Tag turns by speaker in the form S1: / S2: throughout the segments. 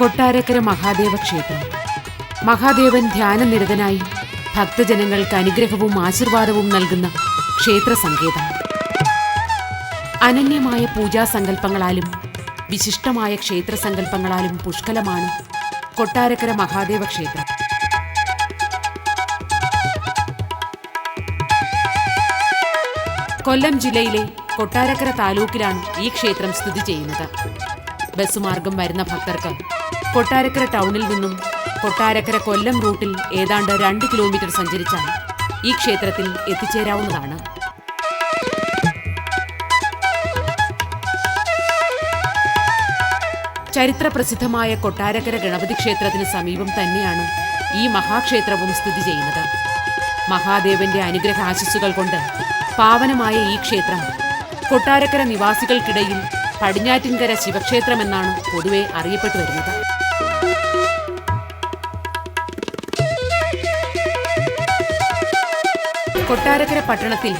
S1: കൊട്ടാരക്കര മഹാദേവ ക്ഷേത്രം. മഹാദേവൻ ധ്യാനനിരതനായി ഭക്തജനങ്ങൾക്ക് അനുഗ്രഹവും ആശീർവാദവും നൽകുന്ന ക്ഷേത്ര സങ്കേതം. അനന്യമായ പൂജാസങ്കല്പങ്ങളാലും വിശിഷ്ടമായ ക്ഷേത്ര സങ്കല്പങ്ങളാലും പുഷ്കലമാണ് കൊട്ടാരക്കര മഹാദേവ ക്ഷേത്രം. കൊല്ലം ജില്ലയിലെ കൊട്ടാരക്കര താലൂക്കിലാണ് ഈ ക്ഷേത്രം സ്ഥിതി ചെയ്യുന്നത്. ബസ് മാർഗം വരുന്ന ഭക്തർക്ക് കൊട്ടാരക്കര ടൗണിൽ നിന്നും കൊട്ടാരക്കര കൊല്ലം റൂട്ടിൽ ഏതാണ്ട് രണ്ട് കിലോമീറ്റർ സഞ്ചരിച്ചാൽ ഈ ക്ഷേത്രത്തിൽ എത്തിച്ചേരാവുന്നതാണ്. ചരിത്ര പ്രസിദ്ധമായ കൊട്ടാരക്കര ഗണപതി ക്ഷേത്രത്തിന് സമീപം തന്നെയാണ് ഈ മഹാക്ഷേത്രവും സ്ഥിതി ചെയ്യുന്നത്. മഹാദേവന്റെ അനുഗ്രഹ ആശിസ്സുകൾ കൊണ്ട് പാവനമായ ഈ ക്ഷേത്രം കൊട്ടാരക്കര നിവാസികൾക്കിടയിൽ പടിഞ്ഞാറ്റിൻകര ശിവക്ഷേത്രമെന്നാണ് പൊതുവെ അറിയപ്പെട്ടു വരുന്നത്. കൊട്ടാരക്കര പട്ടണത്തിൽ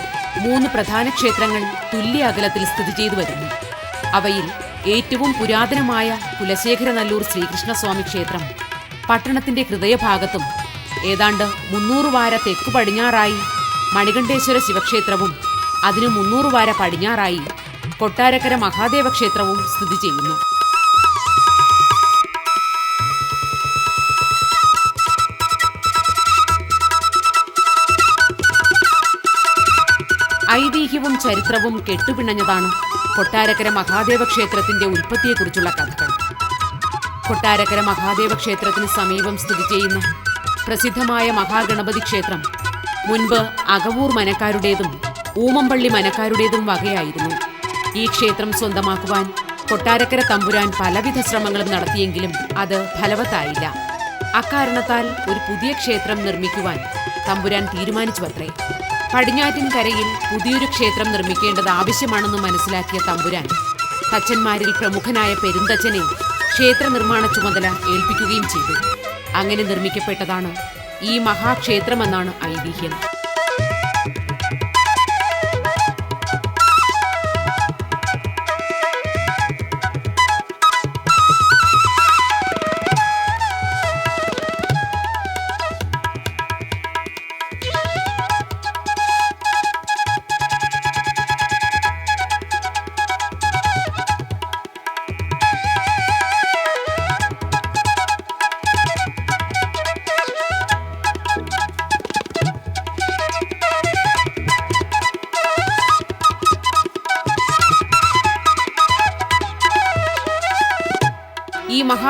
S1: മൂന്ന് പ്രധാന ക്ഷേത്രങ്ങൾ തുല്യ അകലത്തിൽ സ്ഥിതി ചെയ്തു വരുന്നു. അവയിൽ ഏറ്റവും പുരാതനമായ കുലശേഖരനല്ലൂർ ശ്രീകൃഷ്ണസ്വാമി ക്ഷേത്രം പട്ടണത്തിന്റെ ഹൃദയഭാഗത്തും ഏതാണ്ട് മുന്നൂറ് വാര തെക്കു പടിഞ്ഞാറായി മണികണ്ഠേശ്വര ശിവക്ഷേത്രവും അതിനു മുന്നൂറ് വാര പടിഞ്ഞാറായി കൊട്ടാരക്കര മഹാദേവ ക്ഷേത്രവും സ്ഥിതി ചെയ്യുന്നു. ഐതിഹ്യവും ചരിത്രവും കെട്ടുപിണഞ്ഞതാണ് കൊട്ടാരക്കര മഹാദേവ ക്ഷേത്രത്തിന്റെ ഉൽപ്പത്തിയെക്കുറിച്ചുള്ള കഥകൾ. കൊട്ടാരക്കര മഹാദേവ ക്ഷേത്രത്തിന് സമീപം സ്ഥിതി ചെയ്യുന്ന പ്രസിദ്ധമായ മഹാഗണപതി ക്ഷേത്രം മുൻപ് അകവൂർ മനക്കാരുടേതും ഊമമ്പള്ളി മനക്കാരുടേതും വകയായിരുന്നു. ഈ ക്ഷേത്രം സ്വന്തമാക്കുവാൻ കൊട്ടാരക്കര തമ്പുരാൻ പലവിധ ശ്രമങ്ങളും നടത്തിയെങ്കിലും അത് ഫലവത്തായില്ല. അക്കാരണത്താൽ ഒരു പുതിയ ക്ഷേത്രം നിർമ്മിക്കുവാൻ തമ്പുരാൻ തീരുമാനിച്ചുവത്രേ. പടിഞ്ഞാറ്റിൻകരയിൽ പുതിയൊരു ക്ഷേത്രം നിർമ്മിക്കേണ്ടത് ആവശ്യമാണെന്ന് മനസ്സിലാക്കിയ തമ്പുരാൻ തച്ചന്മാരിൽ പ്രമുഖനായ പെരുന്തച്ചനെ ക്ഷേത്ര നിർമ്മാണ ചുമതല ഏൽപ്പിക്കുകയും ചെയ്തു. അങ്ങനെ നിർമ്മിക്കപ്പെട്ടതാണ് ഈ മഹാക്ഷേത്രമെന്നാണ് ഐതിഹ്യം.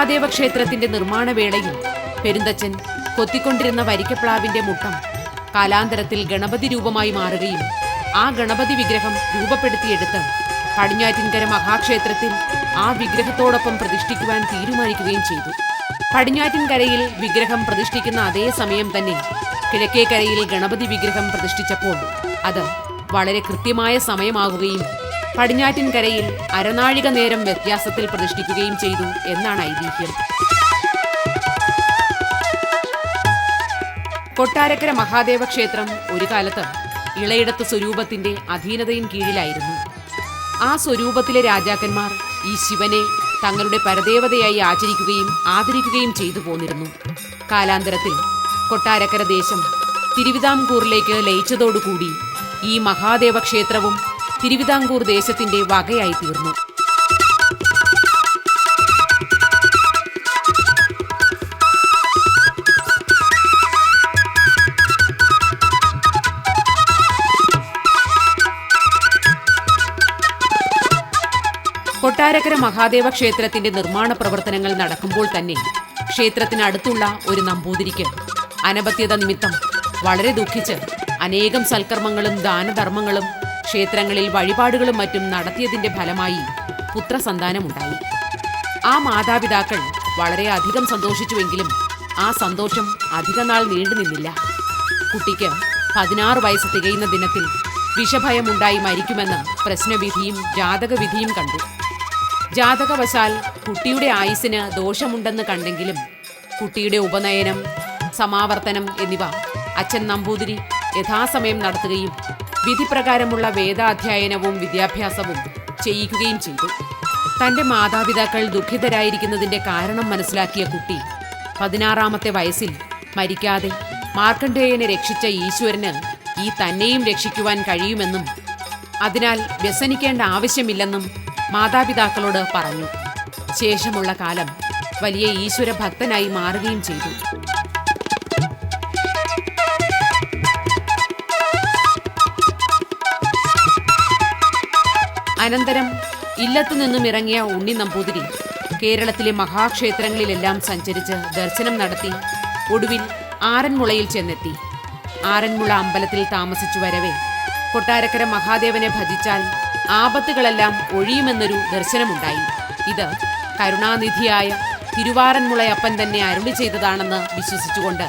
S1: മഹാദേവ ക്ഷേത്രത്തിന്റെ നിർമ്മാണ വേളയിൽ പെരുന്തച്ചൻ കൊത്തിക്കൊണ്ടിരുന്ന വരിക്കപ്ലാവിന്റെ മുട്ടം കാലാന്തരത്തിൽ ഗണപതി രൂപമായി മാറുകയും ആ ഗണപതി വിഗ്രഹം രൂപപ്പെടുത്തിയെടുത്ത് പടിഞ്ഞാറ്റിൻകര മഹാക്ഷേത്രത്തിൽ ആ വിഗ്രഹത്തോടൊപ്പം പ്രതിഷ്ഠിക്കുവാൻ തീരുമാനിക്കുകയും ചെയ്തു. പടിഞ്ഞാറ്റിൻകരയിൽ വിഗ്രഹം പ്രതിഷ്ഠിക്കുന്ന അതേ സമയം തന്നെ കിഴക്കേക്കരയിൽ ഗണപതി വിഗ്രഹം പ്രതിഷ്ഠിച്ചപ്പോൾ അത് വളരെ കൃത്യമായ സമയമാകുകയും പടിഞ്ഞാറ്റിൻകരയിൽ അരനാഴിക നേരം വ്യത്യാസത്തിൽ പ്രതിഷ്ഠിക്കുകയും ചെയ്തു എന്നാണ് ഐതിഹ്യം. കൊട്ടാരക്കര മഹാദേവ ക്ഷേത്രം ഒരു കാലത്ത് ഇളയിടത്ത് സ്വരൂപത്തിന്റെ അധീനതയും കീഴിലായിരുന്നു. ആ സ്വരൂപത്തിലെ രാജാക്കന്മാർ ഈ ശിവനെ തങ്ങളുടെ പരദേവതയായി ആചരിക്കുകയും ആദരിക്കുകയും ചെയ്തു പോന്നിരുന്നു. കാലാന്തരത്തിൽ കൊട്ടാരക്കര ദേശം തിരുവിതാംകൂറിലേക്ക് ലയിച്ചതോടുകൂടി ഈ മഹാദേവ ക്ഷേത്രവും തിരുവിതാംകൂർ ദേശത്തിന്റെ വകയായി തീർന്നു. കൊട്ടാരക്കര മഹാദേവ ക്ഷേത്രത്തിന്റെ നിർമ്മാണ പ്രവർത്തനങ്ങൾ നടക്കുമ്പോൾ തന്നെ ക്ഷേത്രത്തിനടുത്തുള്ള ഒരു നമ്പൂതിരിക്ക് അനപത്യത നിമിത്തം വളരെ ദുഃഖിച്ച് അനേകം സൽക്കർമ്മങ്ങളും ദാനധർമ്മങ്ങളും ക്ഷേത്രങ്ങളിൽ വഴിപാടുകളും മറ്റും നടത്തിയതിന്റെ ഫലമായി പുത്രസന്താനമുണ്ടായി. ആ മാതാപിതാക്കൾ വളരെയധികം സന്തോഷിച്ചുവെങ്കിലും ആ സന്തോഷം അധികനാൾ നീണ്ടു നിന്നില്ല. കുട്ടിക്ക് പതിനാറ് വയസ്സ് തികയുന്ന ദിനത്തിൽ വിഷഭയമുണ്ടായി മരിക്കുമെന്ന് പ്രശ്നവിധിയും ജാതകവിധിയും കണ്ടു. ജാതകവശാൽ കുട്ടിയുടെ ആയുസ്സിന് ദോഷമുണ്ടെന്ന് കണ്ടെങ്കിലും കുട്ടിയുടെ ഉപനയനം സമാവർത്തനം എന്നിവ അച്ഛൻ നമ്പൂതിരി യഥാസമയം നടത്തുകയും വിധിപ്രകാരമുള്ള വേദാധ്യയനവും വിദ്യാഭ്യാസവും ചെയ്യിക്കുകയും ചെയ്തു. തന്റെ മാതാപിതാക്കൾ ദുഃഖിതരായിരിക്കുന്നതിന്റെ കാരണം മനസ്സിലാക്കിയ കുട്ടി പതിനാറാമത്തെ വയസ്സിൽ മരിക്കാതെ മാർക്കണ്ഡേയനെ രക്ഷിച്ച ഈശ്വരന് ഈ തന്നെയും രക്ഷിക്കുവാൻ കഴിയുമെന്നും അതിനാൽ വ്യസനിക്കേണ്ട ആവശ്യമില്ലെന്നും മാതാപിതാക്കളോട് പറഞ്ഞു. ശേഷമുള്ള കാലം വലിയ ഈശ്വര ഭക്തനായി മാറുകയും ചെയ്തു. അനന്തരം ഇല്ലത്തു നിന്നും ഇറങ്ങിയ ഉണ്ണി നമ്പൂതിരി കേരളത്തിലെ മഹാക്ഷേത്രങ്ങളിലെല്ലാം സഞ്ചരിച്ച് ദർശനം നടത്തി ഒടുവിൽ ആറന്മുളയിൽ ചെന്നെത്തി. ആറന്മുള അമ്പലത്തിൽ താമസിച്ചു വരവേ. കൊട്ടാരക്കര മഹാദേവനെ ഭജിച്ചാൽ ആപത്തുകളെല്ലാം ഒഴിയുമെന്നൊരു ദർശനമുണ്ടായി. ഇത് കരുണാനിധിയായ തിരുവാറന്മുളയപ്പൻ തന്നെ അരുളി ചെയ്തതാണെന്ന് വിശ്വസിച്ചുകൊണ്ട്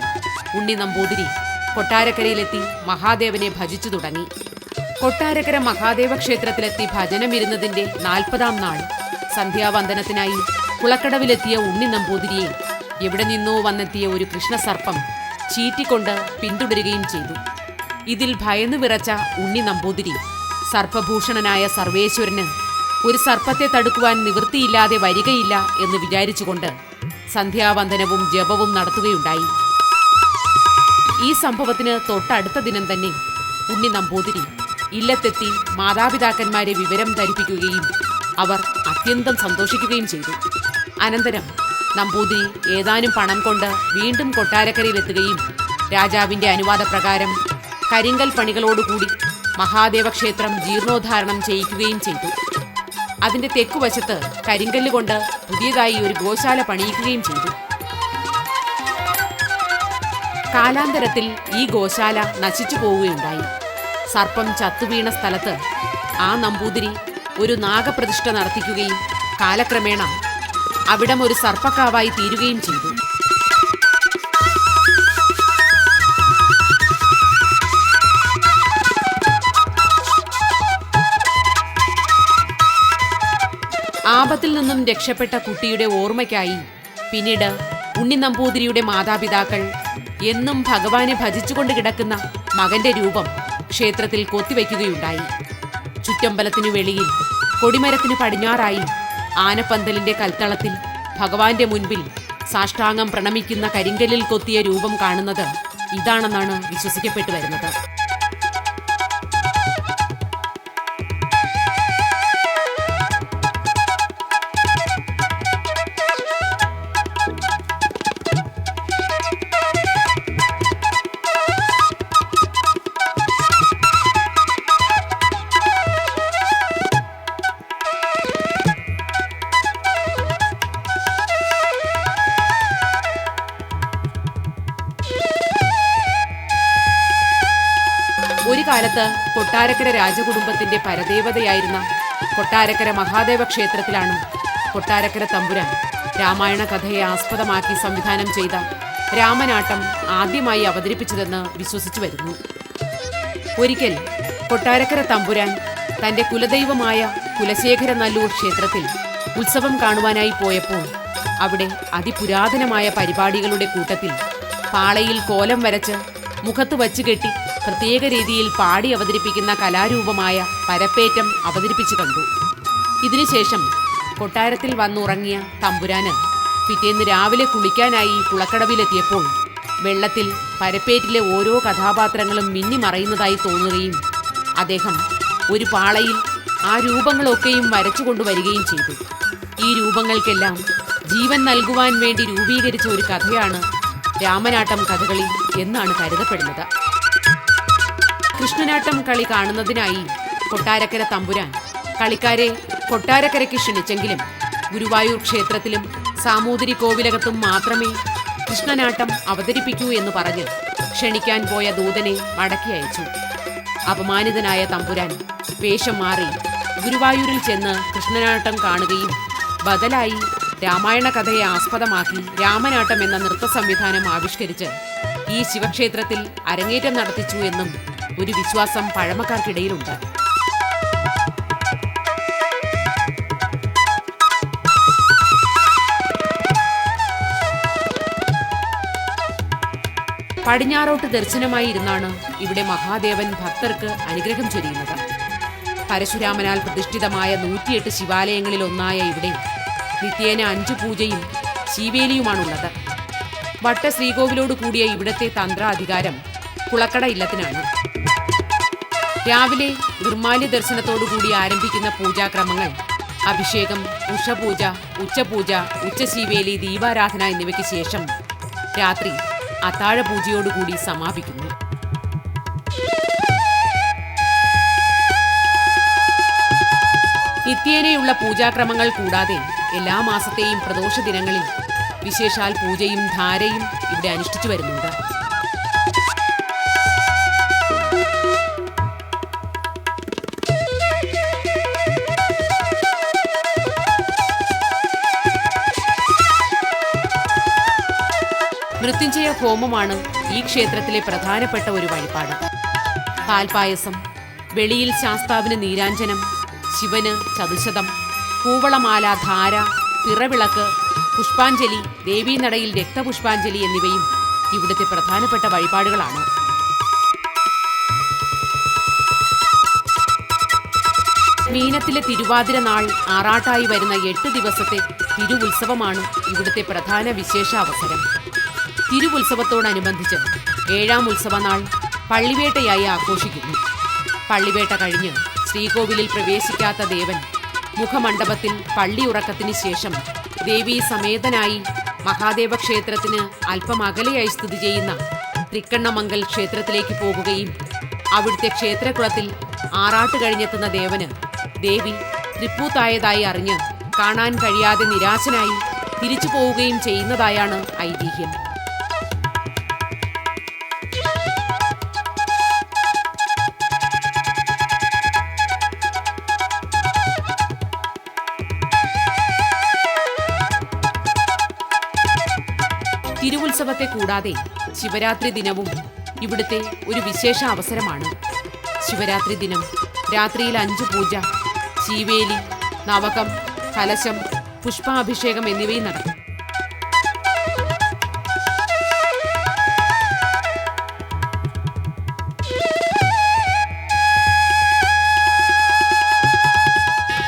S1: ഉണ്ണി നമ്പൂതിരി കൊട്ടാരക്കരയിലെത്തി മഹാദേവനെ ഭജിച്ചു തുടങ്ങി. കൊട്ടാരക്കര മഹാദേവ ക്ഷേത്രത്തിലെത്തി ഭജനമിരുന്നതിന്റെ നാൽപ്പതാം നാൾ. സന്ധ്യാവന്ദനത്തിനായി കുളക്കടവിലെത്തിയ ഉണ്ണി നമ്പൂതിരിയെ എവിടെ നിന്നോ വന്നെത്തിയ ഒരു കൃഷ്ണസർപ്പം ചീറ്റിക്കൊണ്ട് പിന്തുടരുകയും ചെയ്തു. ഇതിൽ ഭയന്നു വിറച്ച ഉണ്ണി നമ്പൂതിരി സർപ്പഭൂഷണനായ സർവേശ്വരന് ഒരു സർപ്പത്തെ തടുക്കുവാൻ നിവൃത്തിയില്ലാതെ വരികയില്ല എന്ന് വിചാരിച്ചുകൊണ്ട് സന്ധ്യാവന്ദനവും ജപവും നടത്തുകയുണ്ടായി. ഈ സംഭവത്തിന് തൊട്ടടുത്ത ദിനം തന്നെ ഉണ്ണി നമ്പൂതിരി ഇല്ലത്തെത്തി മാതാപിതാക്കന്മാരെ വിവരം ധരിപ്പിക്കുകയും അവർ അത്യന്തം സന്തോഷിക്കുകയും ചെയ്തു. അനന്തരം നമ്പൂതിരി ഏതാനും പണം കൊണ്ട് വീണ്ടും കൊട്ടാരക്കരയിലെത്തുകയും രാജാവിന്റെ അനുവാദപ്രകാരം കരിങ്കൽ പണികളോടുകൂടി മഹാദേവ ക്ഷേത്രം ജീർണോദ്ധാരണം ചെയ്യിക്കുകയും ചെയ്തു. അതിന്റെ തെക്കുവശത്ത് കരിങ്കല്ലുകൊണ്ട് പുതിയതായി ഒരു ഗോശാല പണിയിക്കുകയും ചെയ്തു. കാലാന്തരത്തിൽ ഈ ഗോശാല നശിച്ചു പോവുകയുണ്ടായി. സർപ്പം ചത്തുവീണ സ്ഥലത്ത് ആ നമ്പൂതിരി ഒരു നാഗപ്രതിഷ്ഠ നടത്തിക്കുകയും കാലക്രമേണ അവിടം ഒരു സർപ്പക്കാവായി തീരുകയും ചെയ്തു. ആപത്തിൽ നിന്നും രക്ഷപ്പെട്ട കുട്ടിയുടെ ഓർമ്മയ്ക്കായി പിന്നീട് ഉണ്ണി നമ്പൂതിരിയുടെ മാതാപിതാക്കൾ എന്നും ഭഗവാനെ ഭജിച്ചുകൊണ്ട് കിടക്കുന്ന മകന്റെ രൂപം ക്ഷേത്രത്തിൽ കൊത്തിവയ്ക്കുകയുണ്ടായി ചുറ്റമ്പലത്തിനു വെളിയിൽ കൊടിമരത്തിനു പടിഞ്ഞാറായി ആനപ്പന്തലിന്റെ കൽത്തളത്തിൽ ഭഗവാന്റെ മുൻപിൽ സാഷ്ടാംഗം പ്രണമിക്കുന്ന കരിങ്കലിൽ കൊത്തിയ രൂപം കാണുന്നത് ഇതാണെന്നാണ് വിശ്വസിക്കപ്പെട്ടു വരുന്നത് കൊട്ടാരക്കര രാജകുടുംബത്തിന്റെ പരദേവതയായിരുന്ന കൊട്ടാരക്കര മഹാദേവ ക്ഷേത്രത്തിലാണ് കൊട്ടാരക്കര തമ്പുരാൻ രാമായണ കഥയെ ആസ്പദമാക്കി സംവിധാനം ചെയ്ത രാമനാട്ടം ആദ്യമായി അവതരിപ്പിച്ചതെന്ന് വിശ്വസിച്ചു വരുന്നു. ഒരിക്കൽ കൊട്ടാരക്കര തമ്പുരാൻ തന്റെ കുലദൈവമായ കുലശേഖര നല്ലൂർ ക്ഷേത്രത്തിൽ ഉത്സവം കാണുവാനായി പോയപ്പോൾ അവിടെ അതിപുരാതനമായ പരിപാടികളുടെ കൂട്ടത്തിൽ പാളയിൽ കോലം വരച്ച് മുഖത്ത് വച്ചു കെട്ടി പ്രത്യേക രീതിയിൽ പാടി അവതരിപ്പിക്കുന്ന കലാരൂപമായ പരപ്പേറ്റം അവതരിപ്പിച്ചു കണ്ടു. ഇതിനുശേഷം കൊട്ടാരത്തിൽ വന്നുറങ്ങിയ തമ്പുരാന് പിറ്റേന്ന് രാവിലെ കുളിക്കാനായി കുളക്കടവിലെത്തിയപ്പോൾ വെള്ളത്തിൽ പരപ്പേറ്റിലെ ഓരോ കഥാപാത്രങ്ങളും മിന്നി മിന്നിമറയുന്നതായി തോന്നുകയും അദ്ദേഹം ഒരു പാളയിൽ ആ രൂപങ്ങളൊക്കെയും വരച്ചു കൊണ്ടുവരികയും ചെയ്തു. ഈ രൂപങ്ങൾക്കെല്ലാം ജീവൻ നൽകുവാൻ വേണ്ടി രൂപീകരിച്ച ഒരു കഥയാണ് രാമനാട്ടം കഥകളി എന്നാണ് കരുതപ്പെടുന്നത്. കൃഷ്ണനാട്ടം കളി കാണുന്നതിനായി കൊട്ടാരക്കര തമ്പുരാൻ. കളിക്കാരെ കൊട്ടാരക്കരയ്ക്ക് ക്ഷണിച്ചെങ്കിലും ഗുരുവായൂർ ക്ഷേത്രത്തിലും സാമൂതിരി കോവിലകത്തും മാത്രമേ കൃഷ്ണനാട്ടം അവതരിപ്പിക്കൂ എന്ന് പറഞ്ഞ് ക്ഷണിക്കാൻ പോയ ദൂതനെ മടക്കി അയച്ചു. അപമാനിതനായ തമ്പുരാൻ വേഷം മാറി ഗുരുവായൂരിൽ ചെന്ന് കൃഷ്ണനാട്ടം കാണുകയും ബദലായി രാമായണ കഥയെ ആസ്പദമാക്കി രാമനാട്ടം എന്ന നൃത്ത സംവിധാനം ആവിഷ്കരിച്ച് ഈ ശിവക്ഷേത്രത്തിൽ അരങ്ങേറ്റം നടത്തിച്ചു എന്നും ഒരു വിശ്വാസം പഴമക്കാർക്കിടയിലുണ്ട്. പടിഞ്ഞാറോട്ട് ദർശനമായി ഇരുന്നാണ് ഇവിടെ മഹാദേവൻ ഭക്തർക്ക് അനുഗ്രഹം ചൊരിയുന്നത്. പരശുരാമനാൽ പ്രതിഷ്ഠിതമായ നൂറ്റിയെട്ട് ശിവാലയങ്ങളിൽ ഒന്നായ ഇവിടെ നിത്യേന അഞ്ച് പൂജയും ശീവേലിയുമാണുള്ളത്. വട്ട ശ്രീകോവിലോട് കൂടിയ ഇവിടത്തെ തന്ത്രാധികാരം കുളക്കട ഇല്ലത്തിനാണ്. രാവിലെ നിർമാല്യ ദർശനത്തോടുകൂടി ആരംഭിക്കുന്ന പൂജാക്രമങ്ങൾ അഭിഷേകം ഉഷപൂജ ഉച്ചപൂജ ഉച്ചശീവേലി ദീപാരാധന എന്നിവയ്ക്ക് ശേഷം രാത്രി അത്താഴ പൂജയോടുകൂടി സമാപിക്കുന്നു. നിത്യേനയുള്ള പൂജാക്രമങ്ങൾ കൂടാതെ എല്ലാ മാസത്തെയും പ്രദോഷ ദിനങ്ങളിൽ വിശേഷാൽ പൂജയും ധാരയും ഇവിടെ അനുഷ്ഠിച്ചു വരുന്നുണ്ട്. ഹോമമാണ് ഈ ക്ഷേത്രത്തിലെ പ്രധാനപ്പെട്ട ഒരു വഴിപാട്. പാൽപായസം വെളിയിൽ ശാസ്താവിന് നീരാഞ്ജനം ശിവന് ചതുശതം കൂവളമാല ധാര പിറവിളക്ക് പുഷ്പാഞ്ജലി ദേവീനടയിൽ രക്തപുഷ്പാഞ്ജലി എന്നിവയും ഇവിടുത്തെ പ്രധാനപ്പെട്ട വഴിപാടുകളാണ്. മീനത്തിലെ തിരുവാതിര നാൾ ആറാട്ടായി വരുന്ന എട്ട് ദിവസത്തെ തിരുവുത്സവമാണ് ഇവിടുത്തെ പ്രധാന വിശേഷാവസരം. തിരുവുത്സവത്തോടനുബന്ധിച്ച് ഏഴാം ഉത്സവനാൾ പള്ളിവേട്ടയായി ആഘോഷിക്കുന്നു. പള്ളിവേട്ട കഴിഞ്ഞ് ശ്രീകോവിലിൽ പ്രവേശിക്കാത്ത ദേവൻ മുഖമണ്ഡപത്തിൽ പള്ളിയുറക്കത്തിന് ശേഷം ദേവി സമേതനായി മഹാദേവ ക്ഷേത്രത്തിന് അല്പം അകലെയായി സ്ഥിതി ചെയ്യുന്ന തൃക്കണ്ണമംഗൽ ക്ഷേത്രത്തിലേക്ക് പോകുകയും അവിടുത്തെ ക്ഷേത്രകുളത്തിൽ ആറാട്ട് കഴിഞ്ഞെത്തുന്ന ദേവന് ദേവി തൃപ്പൂത്തായതായി അറിഞ്ഞ് കാണാൻ കഴിയാതെ നിരാശനായി തിരിച്ചു പോവുകയും ചെയ്യുന്നതായാണ് ഐതിഹ്യം. തിരുവുത്സവത്തെ കൂടാതെ ശിവരാത്രി ദിനവും ഇവിടുത്തെ ഒരു വിശേഷ അവസരമാണ്. ശിവരാത്രി ദിനം രാത്രിയിൽ അഞ്ച് പൂജ ശീവേലി നവകം കലശം പുഷ്പാഭിഷേകം എന്നിവയും നടക്കും.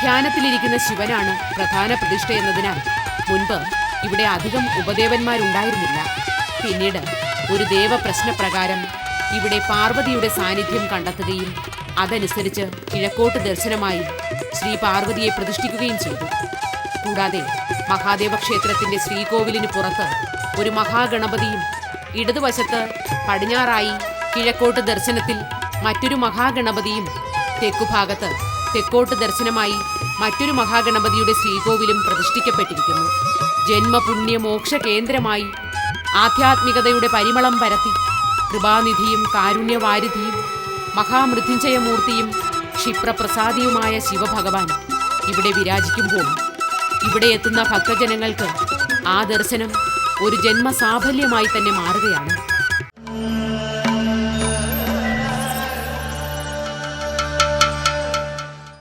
S1: ധ്യാനത്തിലിരിക്കുന്ന ശിവനാണ് പ്രധാന പ്രതിഷ്ഠ എന്നതിനാൽ മുൻപ് ഇവിടെ അധികം ഉപദേവന്മാരുണ്ടായിരുന്നില്ല. പിന്നീട് ഒരു ദേവപ്രശ്നപ്രകാരം ഇവിടെ പാർവതിയുടെ സാന്നിധ്യം കണ്ടെത്തുകയും അതനുസരിച്ച് കിഴക്കോട്ട് ദർശനമായി ശ്രീ പാർവതിയെ പ്രതിഷ്ഠിക്കുകയും ചെയ്തു. കൂടാതെ മഹാദേവ ക്ഷേത്രത്തിന്റെ ശ്രീകോവിലിന് പുറത്ത് ഒരു മഹാഗണപതിയും ഇടതുവശത്ത് പടിഞ്ഞാറായി കിഴക്കോട്ട് ദർശനത്തിൽ മറ്റൊരു മഹാഗണപതിയും തെക്കുഭാഗത്ത് തെക്കോട്ട് ദർശനമായി മറ്റൊരു മഹാഗണപതിയുടെ ശ്രീകോവിലും പ്രതിഷ്ഠിക്കപ്പെട്ടിരിക്കുന്നു. ജന്മപുണ്യ മോക്ഷ കേന്ദ്രമായി ആധ്യാത്മികതയുടെ പരിമളം പരത്തി. കൃപാനിധിയും കാരുണ്യവാരിധിയും മഹാമൃത്യുഞ്ജയമൂർത്തിയും ക്ഷിപ്രപ്രസാദിയുമായ ശിവഭഗവാൻ ഇവിടെ വിരാജിക്കുമ്പോൾ ഇവിടെ എത്തുന്ന ഭക്തജനങ്ങൾക്ക് ആ ദർശനം ഒരു ജന്മസാഫല്യമായി തന്നെ മാറുകയാണ്.